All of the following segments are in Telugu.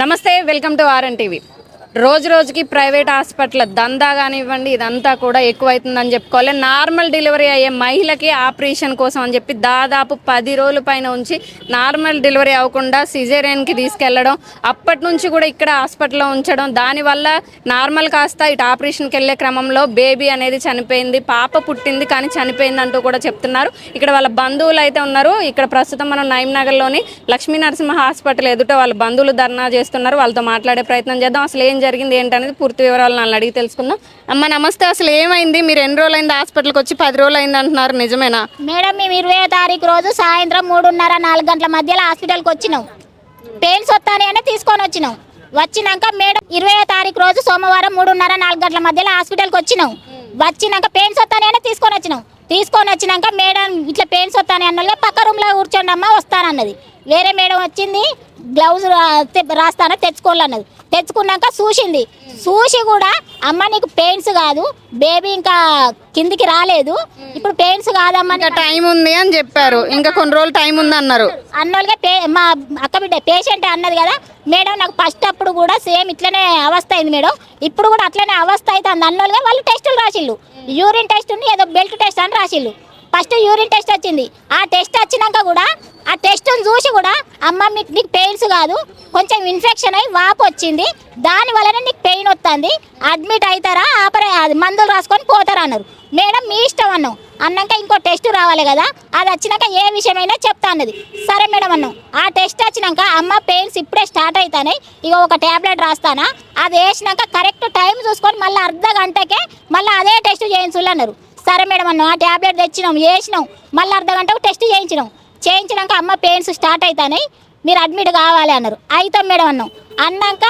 నమస్తే వెల్కమ్ టు ఆర్ఎన్ టీవీ. రోజు రోజుకి ప్రైవేట్ హాస్పిటల్ దందా కానివ్వండి ఇదంతా కూడా ఎక్కువైతుందని చెప్పుకోవాలి. నార్మల్ డెలివరీ అయ్యే మహిళకి ఆపరేషన్ కోసం అని చెప్పి దాదాపు పది రోజుల పైన ఉంచి నార్మల్ డెలివరీ అవ్వకుండా సిజేరియన్కి తీసుకెళ్ళడం అప్పటి నుంచి కూడా ఇక్కడ హాస్పిటల్లో ఉంచడం దానివల్ల నార్మల్ కాస్త ఇటు ఆపరేషన్కి వెళ్ళే క్రమంలో బేబీ అనేది చనిపోయింది పాప పుట్టింది కానీ చనిపోయింది అంటూ కూడా చెప్తున్నారు. ఇక్కడ వాళ్ళ బంధువులు అయితే ఉన్నారు. ఇక్కడ ప్రస్తుతం మనం నగర్లోని లక్ష్మీ నరసింహ హాస్పిటల్ ఎదుట వాళ్ళ బంధువులు ధర్నా చేస్తున్నారు. వాళ్ళతో మాట్లాడే ప్రయత్నం చేద్దాం. అసలు ఏం జరిగింది ఏంటనేది పూర్తి వివరాలు నన్ను అడిగి తెలుసుకుందాం. అమ్మ నమస్తే. అసలు ఏమైంది? మీరు ఎన్ని రోజులు అయింది హాస్పిటల్కి వచ్చి పది రోజులు అయింది అంటున్నారు? నిజమేనా? మేడం మేము ఇరవై తారీఖు రోజు సాయంత్రం మూడున్నర నాలుగు గంటల మధ్యలో హాస్పిటల్కి వచ్చినాం. పెయిన్స్ వస్తానే అని తీసుకొని వచ్చినాం. వచ్చినాక మేడం ఇరవై తారీఖు రోజు సోమవారం మూడున్నర నాలుగు గంటల మధ్యలో హాస్పిటల్కి వచ్చినాం. వచ్చినాక పెయిన్స్ వస్తానే అని తీసుకొని వచ్చినాం. తీసుకొని వచ్చినాక మేడం ఇట్లా పెయిన్స్ వస్తానే అన్న పక్క రూమ్లో కూర్చోండి అమ్మ వస్తానన్నది. వేరే మేడం వచ్చింది గ్లౌజ్ రాస్తాను తెచ్చుకోవాలన్నది. తెచ్చుకున్నాక చూసింది. చూసి కూడా అమ్మ నీకు పెయిన్స్ కాదు బేబీ ఇంకా కిందికి రాలేదు. ఇప్పుడు పెయిన్స్ కాదమ్మా ఇంకా టైం ఉంది అని చెప్పారు. ఇంకా కొన్ని రోజులు టైం ఉంది అన్నారు. అన్నోళ్ళగా పే మా అక్క బిడ్డ పేషెంట్ అన్నది కదా. మేడం నాకు ఫస్ట్ అప్పుడు కూడా సేమ్ ఇట్లనే అవస్థ అయింది మేడం. ఇప్పుడు కూడా అట్లనే అవస్థ అవుతుంది అన్నోళ్ళగా వాళ్ళు టెస్టులు రాసిళ్ళు. యూరిన్ టెస్ట్ ఉంది ఏదో బెల్ట్ టెస్ట్ అని రాసిళ్ళు. ఫస్ట్ యూరిన్ టెస్ట్ వచ్చింది. ఆ టెస్ట్ వచ్చినాక కూడా ఆ టెస్ట్ని చూసి కూడా అమ్మ మీకు నీకు పెయిన్స్ కాదు కొంచెం ఇన్ఫెక్షన్ అయి వాపు వచ్చింది దాని వలన నీకు పెయిన్ వస్తుంది అడ్మిట్ అవుతారా ఆపరే మందులు రాసుకొని పోతారా అన్నారు. మేడం మీ ఇష్టం అన్నాం అన్నాక ఇంకో టెస్ట్ రావాలి కదా అది వచ్చినాక ఏ విషయమైనా చెప్తా అన్నది. సరే మేడం అన్నాం ఆ టెస్ట్ వచ్చినాక అమ్మ పెయిన్స్ ఇప్పుడే స్టార్ట్ అవుతాయి ఇక ఒక ట్యాబ్లెట్ రాస్తానా అది వేసినాక కరెక్ట్ టైం చూసుకొని మళ్ళీ అర్ధ గంటకే మళ్ళీ అదే టెస్ట్ చేయించులు అన్నారు. సరే మేడం అన్నాం ఆ ట్యాబ్లెట్ తెచ్చినాం వేసినాం మళ్ళీ అర్ధ గంటకు టెస్ట్ చేయించినాం చేయించినాక అమ్మ పెయిన్స్ స్టార్ట్ అవుతాయి మీరు అడ్మిట్ కావాలి అన్నారు. అవుతాం మేడం అన్నాం. అన్నాక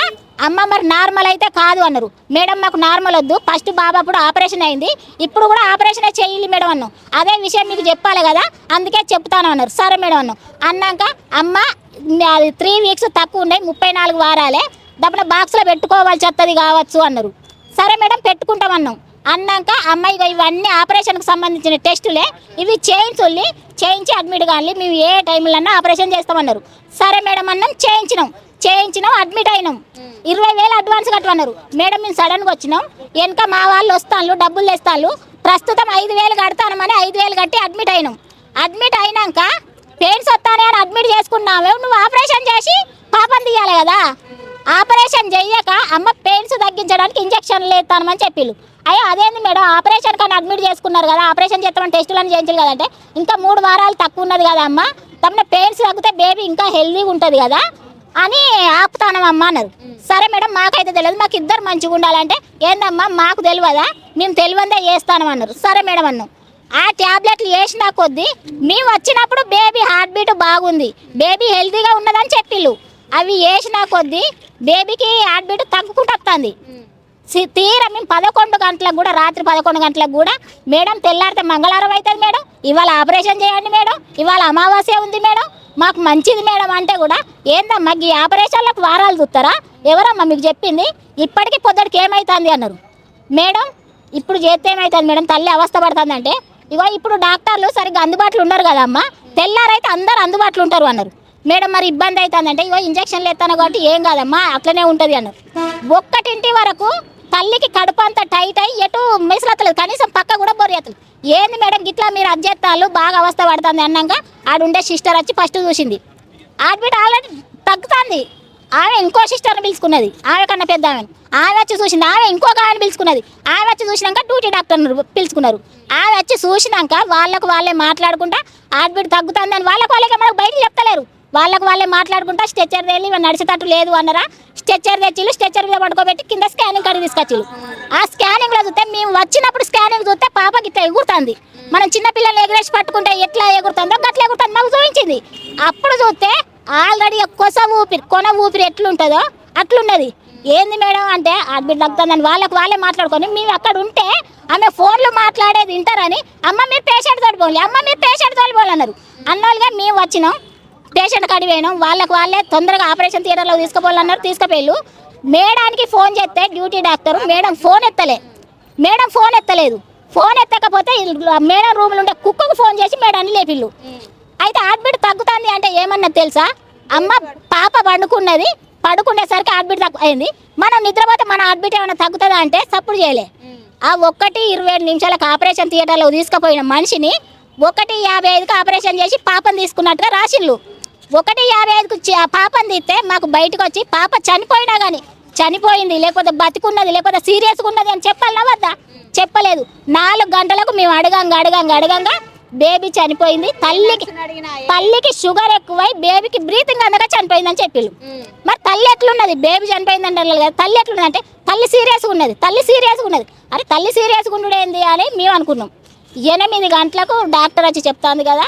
అమ్మ మరి నార్మల్ అయితే కాదు అన్నారు. మేడం మాకు నార్మల్ వద్దు. ఫస్ట్ బాబా అప్పుడు ఆపరేషన్ అయింది. ఇప్పుడు కూడా ఆపరేషన్ చేయాలి మేడం అన్నాం. అదే విషయం మీకు చెప్పాలి కదా అందుకే చెప్తాను అన్నారు. సరే మేడం అన్నాం. అన్నాక అమ్మ అది త్రీ వీక్స్ తక్కువ ఉన్నాయి ముప్పై నాలుగు వారాలే. దప్పుడు బాక్స్లో పెట్టుకోవాల్సి వస్తుంది కావచ్చు అన్నారు. సరే మేడం పెట్టుకుంటామన్నాం అన్నాక అమ్మాయి ఇవన్నీ ఆపరేషన్కి సంబంధించిన టెస్టులే ఇవి చేయించుల్లి చేయించి అడ్మిట్ కానీ మేము ఏ టైంలో ఆపరేషన్ చేస్తామన్నారు. సరే మేడం అన్నం చేయించినాం. చేయించినాం అడ్మిట్ అయినాం. ఇరవై వేలు అడ్వాన్స్ కట్టమన్నారు. మేడం మేము సడన్గా వచ్చినాం. వెనక మా వాళ్ళు వస్తాను డబ్బులు తెస్తాను ప్రస్తుతం ఐదు వేలు కడతానమని ఐదు వేలు కట్టి అడ్మిట్ అయినాం. అడ్మిట్ అయినాక పెయిన్స్ వస్తానే అని అడ్మిట్ చేసుకున్నావే నువ్వు ఆపరేషన్ చేసి పాపం తీయాలి కదా. ఆపరేషన్ చెయ్యక అమ్మ పెయిన్స్ తగ్గించడానికి ఇంజక్షన్లు వేస్తానమని చెప్పిళ్ళు. అయ్యో అదేంది మేడం? ఆపరేషన్ కానీ అడ్మిట్ చేసుకున్నారు కదా ఆపరేషన్ చేస్తామని టెస్టులను చేయించాలి కదంటే ఇంకా మూడు వారాలు తక్కువ ఉన్నది కదా అమ్మ. తమ పెయిన్స్ తగ్గితే బేబీ ఇంకా హెల్దీగా ఉంటుంది కదా అని ఆపుతానమ్మా అన్నారు సరే మేడం మాకైతే తెలియదు. మాకు ఇద్దరు మంచిగా ఉండాలంటే ఏందమ్మా మాకు తెలియదా? మేము తెలియందే చేస్తాను అన్నారు. సరే మేడం అన్నాం. ఆ ట్యాబ్లెట్లు వేసిన కొద్దీ మేము వచ్చినప్పుడు బేబీ హార్ట్ బీట్ బాగుంది. బేబీ హెల్తీగా ఉన్నదని చెప్పిళ్ళు. అవి వేసిన కొద్దీ బేబీకి హార్ట్ బీట్ తగ్గుకుంటూ వస్తుంది. తీరా మేము పదకొండు గంటలకు కూడా రాత్రి పదకొండు గంటలకు కూడా మేడం తెల్లారితే మంగళవారం అవుతుంది మేడం ఇవాళ ఆపరేషన్ చేయండి మేడం ఇవాళ అమావాస్య ఉంది మేడం మాకు మంచిది మేడం అంటే కూడా ఏందమ్మా ఈ ఆపరేషన్లకు వారాలు చూస్తారా? ఎవరమ్మా మీకు చెప్పింది? ఇప్పటికీ పొద్దుడికి ఏమవుతుంది అన్నారు. మేడం ఇప్పుడు చేస్తే ఏమవుతుంది మేడం? తల్లి అవస్థ పడుతుందంటే ఇగో ఇప్పుడు డాక్టర్లు సరిగ్గా అందుబాటులో ఉన్నారు కదమ్మా తెల్లారైతే అందరు అందుబాటులో ఉంటారు అన్నారు. మేడం మరి ఇబ్బంది అవుతుందంటే ఇగో ఇంజక్షన్లు ఎత్తాను కాబట్టి ఏం కాదమ్మా అట్లనే ఉంటుంది అన్నారు. ఒక్కటింటి వరకు తల్లికి కడుపు అంతా టైట్ అయ్యి ఎటు మిసరత్తలేదు. కనీసం పక్క కూడా బొరియతలేదు ఏంది మేడం గిట్లా మీరు అధ్యత్తాలు బాగా అవస్థ పడుతుంది అన్నాక ఆడుండే సిస్టర్ వచ్చి ఫస్ట్ చూసింది. ఆడబిడ్డ ఆల్రెడీ తగ్గుతుంది. ఆమె ఇంకో సిస్టర్ని పిలుచుకున్నది. ఆమె కన్నా పెద్ద ఆమె. ఆమె వచ్చి చూసింది. ఆమె ఇంకొక ఆమెను పిలుచుకున్నది. ఆమె వచ్చి చూసినాక డ్యూటీ డాక్టర్ని పిలుచుకున్నారు. ఆమె వచ్చి చూసినాక వాళ్ళకు వాళ్ళే మాట్లాడుకుంటా ఆడబిడ్డ అని వాళ్ళకి వాళ్ళకి మనకు బయట చెప్తలేరు. వాళ్ళకు వాళ్ళే మాట్లాడుకుంటా స్ట్రెచ్చర్ వెళ్ళి నడిచేటట్టు లేదు అన్నారా? స్ట్రెచ్చర్ తెచ్చిళ్ళు స్ట్రెచ్చర్ మీద పడుకోబెట్టి కింద స్కానింగ్ కాడికి తీసుకొచ్చిళ్ళు. ఆ స్కానింగ్లో చూస్తే మేము వచ్చినప్పుడు స్కానింగ్ చూస్తే పాపకి ఇట్లా ఎగురుతుంది. మనం చిన్నపిల్లలు ఎగిరేసి ఎగరేసి పట్టుకుంటే ఎట్లా ఎగురుతుందో గట్లా ఎగురుతుంది. మాకు చూపించింది. అప్పుడు చూస్తే ఆల్రెడీ కొస ఊపిరి కొన ఊపిరి ఎట్లుంటుందో అట్లున్నది. ఏంది మేడం అంటే అడ్మిట్ తగ్గుతుందని వాళ్ళకి వాళ్ళే మాట్లాడుకొని మేము అక్కడ ఉంటే ఆమె ఫోన్లో మాట్లాడేది వింటారని అమ్మ మీరు పేషెంట్ తోలిపోవాలి అమ్మ మీరు పేషెంట్ తోలిపోవాలి అన్నారు. అన్నోళ్ళుగా మేము వచ్చినాం. పేషెంట్ కాడి పోయినాం వాళ్ళకి వాళ్ళే తొందరగా ఆపరేషన్ థియేటర్లో తీసుకుపోవాలన్నారు తీసుకుపోయారు మేడానికి ఫోన్ చేస్తే డ్యూటీ డాక్టర్ మేడం ఫోన్ ఎత్తలే. మేడం ఫోన్ ఎత్తలేదు. ఫోన్ ఎత్తకపోతే మేడం రూమ్లో ఉండే కుక్కకు ఫోన్ చేసి మేడాన్ని లేపిళ్ళు. అయితే హార్ట్ తగ్గుతుంది అంటే ఏమన్నా తెలుసా? అమ్మ పాప పండుకున్నది పడుకునేసరికి హార్ట్ తగ్గు అయింది. మనం నిద్రపోతే మన అడ్మిట్ ఏమైనా తగ్గుతుందా అంటే సప్పుడు చేయలే. ఆ ఒక్కటి ఇరవై ఏడు నిమిషాలకు ఆపరేషన్ థియేటర్లో తీసుకుపోయిన మనిషిని ఒకటి యాభై ఐదుకి ఆపరేషన్ చేసి పాపం తీసుకున్నట్టుగా రాసిళ్ళు. ఒకటి యాభై ఐదుకు చి- ఆ పాపం తీస్తే మాకు బయటకు వచ్చి పాప చనిపోయినా కానీ చనిపోయింది లేకపోతే బతికున్నది లేకపోతే సీరియస్గా ఉన్నది అని చెప్పాలనా వద్దా? చెప్పలేదు. నాలుగు గంటలకు మేము అడగంగా అడగంగా అడగంగా బేబీ చనిపోయింది. తల్లికి తల్లికి షుగర్ ఎక్కువై బేబీకి బ్రీతింగ్ అందక చనిపోయిందని చెప్పిళ్ళు. మరి తల్లి ఎట్లున్నది? బేబీ చనిపోయింది అంటారు కదా తల్లి ఎట్లున్నది అంటే తల్లి సీరియస్గా ఉన్నది తల్లి సీరియస్గా ఉన్నది. అరే తల్లి సీరియస్గా ఉండేంది అని మేము అనుకున్నాం. ఎనిమిది గంటలకు డాక్టర్ వచ్చి చెప్తాంది కదా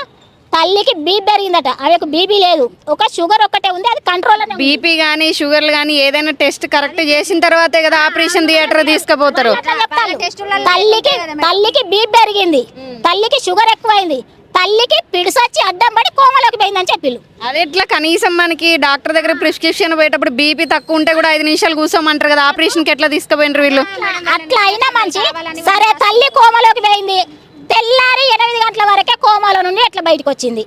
తల్లికి బీపీ పెరిగిందట. ఆమెకు బీపీ లేదు. ఒక షుగర్ ఒక్కటే ఉంది అది కంట్రోల్ బీపీ కానీ షుగర్లు కానీ ఏదైనా టెస్ట్ కరెక్ట్ చేసిన తర్వాతే కదా ఆపరేషన్ థియేటర్ తీసుకుపోతారు. తల్లికి తల్లికి బీపీ పెరిగింది. తల్లికి షుగర్ ఎక్కువైంది. తల్లికి పిడిసొచ్చి అడ్డం పడి కోమలోకి పోయిందని చెప్పిళ్ళు. అది ఎట్లా కనీసం మనకి డాక్టర్ దగ్గర ప్రిస్క్రిప్షన్ పోయేటప్పుడు బీపీ తక్కువ ఉంటే కూడా ఐదు నిమిషాలు కూర్చోమంటారు కదా ఆపరేషన్కి ఎట్లా తీసుకుపోయినారు వీళ్ళు? అట్లా అయినా మంచి. సరే తల్లి కోమలోకి పోయింది. తెల్లారి ఎనిమిది గంటల వరకే కోమాలో నుండి ఎట్లా బయటకు వచ్చింది?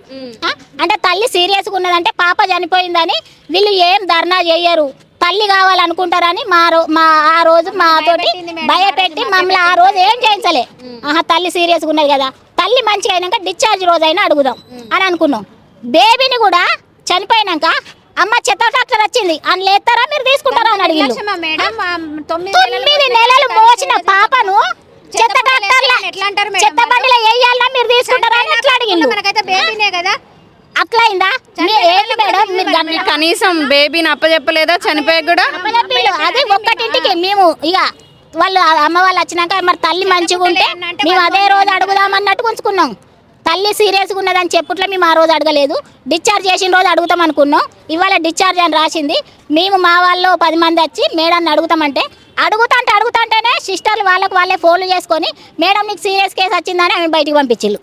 అంటే తల్లి సీరియస్గా ఉన్నదంటే పాప చనిపోయిందని వీళ్ళు ఏం ధర్నా చేయరు. తల్లి కావాలనుకుంటారని మా రో మా ఆ రోజు మాతోటి భయపెట్టి మమ్మల్ని ఆ రోజు ఏం చేయించలే. ఆహా తల్లి సీరియస్గా ఉన్నది కదా. తల్లి మంచిగా అయినాక డిశ్చార్జ్ రోజైనా అడుగుదాం అని అనుకున్నాం. బేబీని కూడా చనిపోయినాక అమ్మ చెత్త డాక్టర్ వచ్చింది. అని లేస్తారా మీరు తీసుకుంటారా అని ఆ, తొమ్మిది తొమ్మిది నెలలు మోసిన పాపను చెత్త ఎట్లా అంటారు మేడం? చెత్త బండిలో వేయాలన్నా మీరు తీసుకుంటారా అని ఎట్లా అడిగిండు మనకైతే బేబీనే కదా. అట్లా అయిందా ఏంటి మేడం? మీరు కనీసం బేబీని అప్పచెప్పలేదా? చనిపోయాక కూడా. అది ఒక్కటింటికి మేము ఇక వాళ్ళు అమ్మ వాళ్ళు వచ్చినాక మరి తల్లి మంచిగా ఉంటే మేము అదే రోజు అడుగుదాం అన్నట్టు ఉంచుకున్నాం. తల్లి సీరియస్గా ఉన్నదని చెప్పుట్లో మేము ఆ రోజు అడగలేదు. డిశ్చార్జ్ చేసిన రోజు అడుగుతాం అనుకున్నాం. ఇవాళ డిశ్చార్జ్ అని రాసింది. మేము మా వాళ్ళు పది మంది వచ్చి మేడాన్ని అడుగుతామంటే అడుగుతాంటే అడుగుతాంటేనే సిస్టర్లు వాళ్ళకు వాళ్ళే ఫోన్లు చేసుకొని మేడం నీకు సీరియస్ కేసు వచ్చిందని ఆమె బయటికి పంపించిళ్ళు.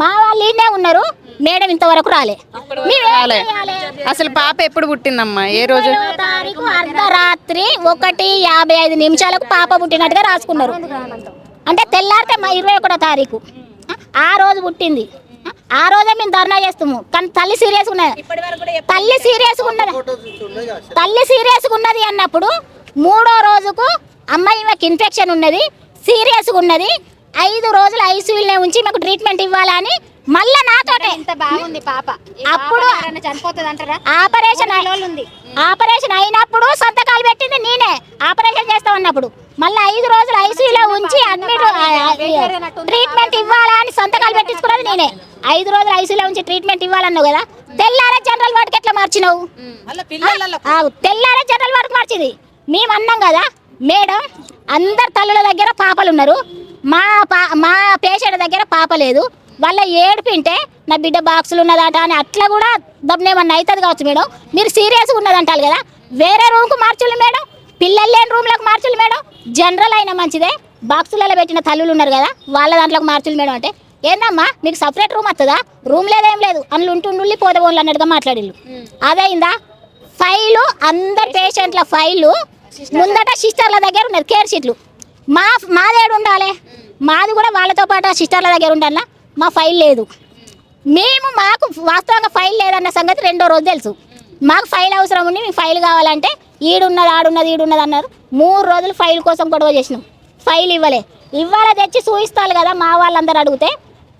మా వాళ్ళు ఈయనే ఉన్నారు మేడం ఇంతవరకు రాలే? అసలు పాప ఎప్పుడు పుట్టిందమ్మా? ఏ రోజు? తారీఖు అర్ధరాత్రి ఒకటి యాభై ఐదు నిమిషాలకు పాప పుట్టినట్టుగా రాసుకున్నారు. అంటే తెల్లారితే మా ఇరవై ఒకటో తారీఖు. ఆ రోజు పుట్టింది. ఆ రోజే మేము ధర్నా చేస్తాము. కానీ తల్లి సీరియస్ ఉన్నది. తల్లి సీరియస్ ఉన్నది. తల్లి సీరియస్ ఉన్నది అన్నప్పుడు మూడో రోజుకు అమ్మాయి మాకు ఇన్ఫెక్షన్ ఉన్నది సీరియస్ ఉన్నది. ఐదు రోజులు ఐసీయూలో ఉంచి మాకు ట్రీట్మెంట్ ఇవ్వాలని మళ్ళా నాతోటే. ఇంత బాగుంది పాప. అప్పుడు- చనిపోతుంది అంటారా? ఆపరేషన్ ఉంది ఆపరేషన్ అయినప్పుడు సంతకాలు పెట్టింది నేనే. ఆపరేషన్ చేస్తాం అన్నప్పుడు మళ్ళీ ఐదు రోజులు ఐసీయూలో ఉంచి అడ్మిట్ ట్రీట్మెంట్ ఇవ్వాలా అని సంతకాలు పెట్టించుకున్నది నేనే. ఐదు రోజులు ఐసీయూలో ఉంచి ట్రీట్మెంట్ ఇవ్వాలన్నావు కదా? తెల్లారే జనరల్ వార్డుకి ఎట్లా మార్చినావు? తెల్లారే జనరల్ వార్డుకి మార్చింది. మేము అన్నాం కదా మేడం అందరు తల్లుల దగ్గర పాపలు ఉన్నారు. మా పా మా పేషెంట్ దగ్గర పాప లేదు. వాళ్ళ ఏడుపింటే నా బిడ్డ బాక్సులు ఉన్నదట అని అట్లా కూడా దబ్బనేమన్నా అవుతుంది కావచ్చు మేడం? మీరు సీరియస్గా ఉన్నదంటారు కదా? వేరే రూమ్కు మార్చులు మేడం. పిల్లలు లేని రూమ్లకు మార్చులు మేడం. జనరల్ అయినా మంచిదే. బాక్సులలో పెట్టిన తల్లులు ఉన్నారు కదా వాళ్ళ దాంట్లోకి మార్చులు మేడం అంటే. ఏందమ్మా మీకు సపరేట్ రూమ్ వస్తుందా రూమ్ లేదేం లేదు. అందులో ఉంటుండి పోతే పోన్లు అన్నట్టుగా మాట్లాడిల్లు అదైందా ఫైలు అందరు పేషెంట్ల ఫైలు ముందట సిస్టర్ల దగ్గర ఉన్నది కేర్ షీట్లు మా మాదేడు ఉండాలి. మాది కూడా వాళ్ళతో పాటు సిస్టర్ల దగ్గర ఉండాలా. మా ఫైల్ లేదు. మేము మాకు వాస్తవంగా ఫైల్ లేదన్న సంగతి రెండో రోజు తెలుసు. మాకు ఫైల్ అవసరం ఉంది మీకు ఫైల్ కావాలంటే ఈడున్నది ఆడున్నది ఈడున్నది అన్నారు. మూడు రోజులు ఫైల్ కోసం గొడవ చేసినాం. ఫైల్ ఇవ్వలే. ఇవ్వాల తెచ్చి చూపిస్తారు కదా మా వాళ్ళందరూ అడిగితే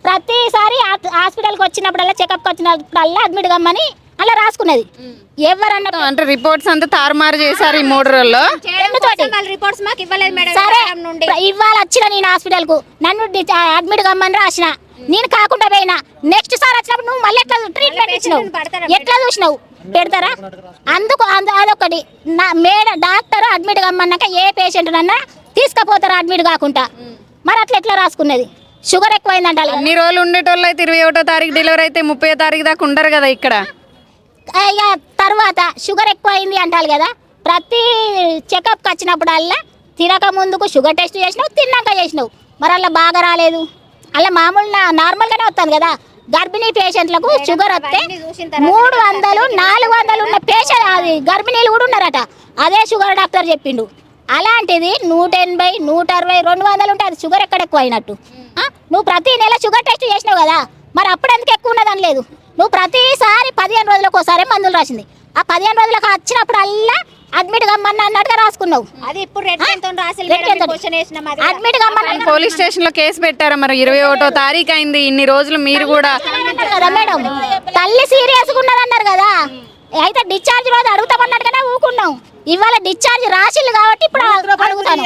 ప్రతిసారి హాస్- హాస్పిటల్కి వచ్చినప్పుడల్లా చెకప్కి వచ్చినప్పుడల్లా అడ్మిట్ కమ్మని అలా రాసుకున్నది. ఎవరన్నా అంటే రిపోర్ట్స్ అంతా తారుమారు చేశారు ఈ మూడు రోజుల్లో. రిపోర్ట్స్ మాకు ఇవ్వలేదు మేడం సరే మేడం నుండి. ఇవాళ వచ్చిన నేను హాస్పిటల్కు నన్ను అడ్మిట్ కమ్మని రాసిన. నేను కాకుండా పోయినా. నెక్స్ట్ సార్ వచ్చినప్పుడు నువ్వు మళ్ళీ ఎట్లా ట్రీట్మెంట్ ఇచ్చినావు? ఎట్లా చూసినావు? పెడతారా? అందుకు అందు అదొకటి నా మేడ డాక్టర్ అడ్మిట్ కమ్మన్నాక ఏ పేషెంట్ అన్నా తీసుకుపోతారా అడ్మిట్ కాకుండా. మరి అట్లా ఎట్లా రాసుకున్నది? షుగర్ ఎక్కువైందంట అన్ని రోజులు ఉండేటోళ్ళు అయితే ఇరవై ఒకటో తారీఖు డెలివరీ అయితే ముప్పై తారీఖు దాకా ఉండరు కదా ఇక్కడ. ఇక తర్వాత షుగర్ ఎక్కువ అయింది అంటారు కదా ప్రతి చెకప్కి వచ్చినప్పుడల్లా తినక ముందుకు షుగర్ టెస్ట్ చేసినావు తిన్నాక చేసినావు. మరి అలా బాగా రాలేదు. అలా మామూలు నార్మల్గానే వస్తుంది కదా గర్భిణీ పేషెంట్లకు షుగర్ వస్తే మూడు వందలు నాలుగు వందలు ఉన్న పేషెంట్ అది గర్భిణీలు కూడా ఉన్నారట. అదే షుగర్ డాక్టర్ చెప్పిండు. అలాంటిది నూట ఎనభై నూట అరవై రెండు వందలు ఉంటే అది షుగర్ ఎక్కడ ఎక్కువ అయినట్టు? నువ్వు ప్రతి నెల షుగర్ టెస్ట్ చేసినావు కదా మరి అప్పుడు ఎందుకు ఎక్కువ ఉన్నదని లేదు. నువ్వు ప్రతిసారి పదిహేను రోజులకు ఒకసారి మందులు రాసింది ఆ పదిహేను రోజులకు వచ్చినప్పుడల్లా అడ్మిట్ కమ్మని అన్నట్టుగా రాసుకున్నావు అది ఇప్పుడు అడ్మిట్ కమ్మని పోలీస్ స్టేషన్లో కేసు పెట్టారా మరి ఇరవై ఒకటో తారీఖు అయింది ఇన్ని రోజులు మీరు కూడా కదా మేడం తల్లి సీరియస్ ఉన్నది అన్నారు కదా అయితే డిశ్చార్జ్ రోజు అడుగుతామన్నట్టుగానే ఊకున్నాం ఇవాళ డిశ్చార్జ్ రాసిల్లు కాబట్టి ఇప్పుడు అడుగుతాను.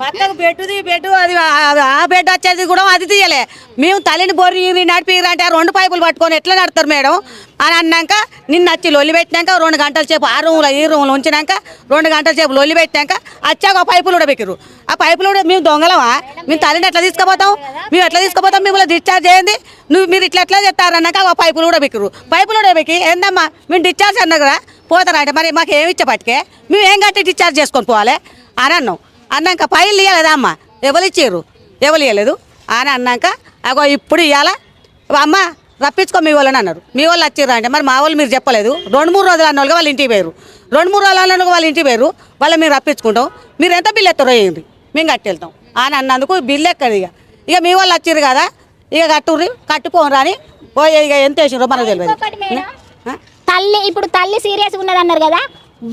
పక్కకు బెడ్ది బెడ్ అది ఆ- బెడ్ వచ్చేది కూడా అది తీయలే. మేము తల్లిని బొర్రి నడిపిరి అంటే రెండు పైపులు పట్టుకొని ఎట్లా నడతారు మేడం? అని అన్నాక నిన్న వచ్చి లొల్లి పెట్టినాక రెండు గంటల సేపు ఆ రూమ్లో ఈ రూమ్లో ఉంచినాక రెండు గంటల సేపు లొల్లి పెట్టినాక వచ్చాక పైపులు కూడా బెక్కిరు ఆ పైపులు కూడా మేము దొంగలమా? మేము తల్లిని ఎట్లా తీసుకుపోతాం? మేము ఎట్లా తీసుకుపోతాం? మిమ్మల్ని డిశ్చార్జ్ చేయండి నువ్వు మీరు ఇట్లా ఎట్లా చెప్తారన్నాక ఆ పైపులు కూడా బెక్కిరు పైపులు కూడా బెక్కి ఏందమ్మా? మేము డిశ్చార్జ్ అన్నా కదా. పోతారా అంటే మరి మాకు ఏమి ఇచ్చే పట్టుకే? మేము ఏం కట్టి డిశ్చార్జ్ చేసుకొని పోవాలి అని అన్నాం. అన్నాక పైలు ఇవ్వలేదా అమ్మ? ఎవరు ఇచ్చారు? ఎవరు ఇవ్వలేదు అని అన్నాక అగో ఇప్పుడు ఇవ్వాలా? అమ్మ రప్పించుకో మీ వాళ్ళని అన్నారు. మీ వాళ్ళు వచ్చిర్రు అంటే మరి మా వాళ్ళు మీరు చెప్పలేదు. రెండు మూడు రోజులు అన్న వాళ్ళకి వాళ్ళు ఇంటికి పోయారు. రెండు మూడు రోజులు అన్న వాళ్ళు ఇంటికి పోయారు. వాళ్ళు మీరు రప్పించుకుంటాం. మీరు ఎంత బిల్లు ఎత్తారో వేయండి మేము కట్టి వెళ్తాం అని అన్నందుకు బిల్లు ఎక్కదు ఇక. ఇక మీ వాళ్ళు వచ్చిర్రు కదా ఇక కట్టుర్రి కట్టుకోరు అని పోయి ఇక ఎంత వేసిర్రో మనకు తెలియదు? తల్లి ఇప్పుడు తల్లి సీరియస్ ఉన్నది అన్నారు కదా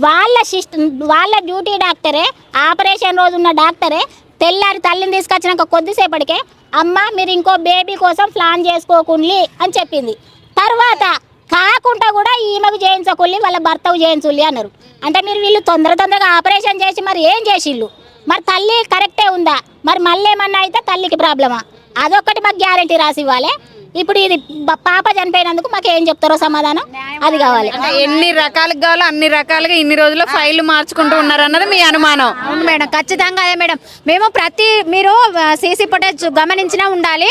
వాళ్ళ సిస్ట్ వాళ్ళ డ్యూటీ డాక్టరే ఆపరేషన్ రోజు ఉన్న డాక్టరే తెల్లారి తల్లిని తీసుకొచ్చినాక కొద్దిసేపటికే అమ్మ మీరు ఇంకో బేబీ కోసం ప్లాన్ చేసుకోకుండి అని చెప్పింది. తర్వాత కాకుండా కూడా ఈమెకు చేయించకుల్లి వాళ్ళ భర్తకు చేయించుల్లి అన్నారు. అంటే మీరు వీళ్ళు తొందర తొందరగా ఆపరేషన్ చేసి మరి ఏం చేసిళ్ళు మరి తల్లి కరెక్టే ఉందా? మరి మళ్ళీ ఏమన్నా అయితే తల్లికి ప్రాబ్లమా? అదొక్కటి మాకు గ్యారంటీ రాసి ఇవ్వాలి. ఇప్పుడు ఇది పాప చనిపోయినందుకు మాకు ఏం చెప్తారో సమాధానం? అది కావాలి. అంటే ఎన్ని రకాలుగా కావాలో అన్ని రకాలుగా ఇన్ని రోజుల్లో ఫైల్ మార్చుకుంటూ ఉన్నారు అన్నది మీ అనుమానం. అవును మేడం ఖచ్చితంగా అదే మేడం. మేము ప్రతి మీరు సీసీ ఫుటేజ్ గమనించినా ఉండాలి.